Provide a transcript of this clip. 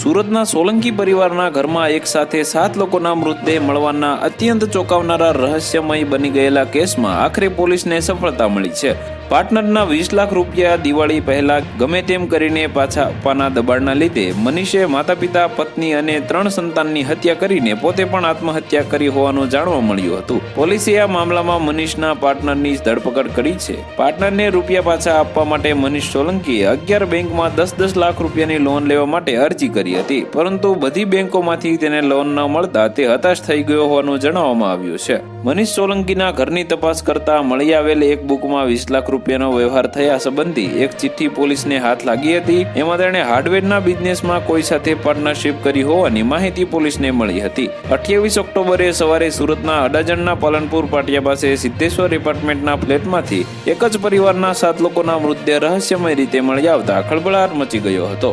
સુરતના સોલંકી પરિવારના ઘરમાં એક સાથે સાત લોકોના મૃતદેહ મળવાના અત્યંત ચોંકાવનારા રહસ્યમય બની ગયેલા કેસમાં આખરે પોલીસને સફળતા મળી છે. પાર્ટનરના વીસ લાખ રૂપિયા દિવાળી પહેલા ગમે તેમ કરીને પાછા આપવાના દબાણના લીધે મનીષે માતા પિતા પત્ની અને ત્રણ સંતાનની હત્યા કરીને પોતે પણ આત્મહત્યા કરી હોવાનું જાણવા મળ્યું હતું. પોલીસે આ મામલામાં મનીષના પાર્ટનરની ધરપકડ કરી છે. પાર્ટનરને રૂપિયા પાછા આપવા માટે મનીષ સોલંકીએ અગિયાર બેંકમાં દસ દસ લાખ રૂપિયાની લોન લેવા માટે અરજી કરી હતી, પરંતુ બધી બેંકોમાંથી તેને લોન ન મળતા તે હતાશ થઈ ગયો હોવાનું જણાવવામાં આવ્યું છે. મનીષ સોલંકીના ઘરની તપાસ કરતા મળી આવેલ એક બુકમાં વીસ લાખ રૂપિયાનો વ્યવહાર થયા સંબંધી એક ચિઠ્ઠી પોલીસને હાથ લાગી હતી. એમાં તેણે હાર્ડવેરના બિઝનેસમાં કોઈ સાથે પાર્ટનરશિપ કરી હોવાની માહિતી પોલીસને મળી હતી. અઠ્યાવીસ ઓક્ટોબરે સવારે સુરતના અડાજણના પાલનપુર પાટિયા પાસે સિદ્ધેશ્વર એપાર્ટમેન્ટના ફ્લેટમાંથી એક જ પરિવારના સાત લોકોના મૃતદેહ રહસ્યમય રીતે મળી આવતા ખળબળાટ મચી ગયો હતો.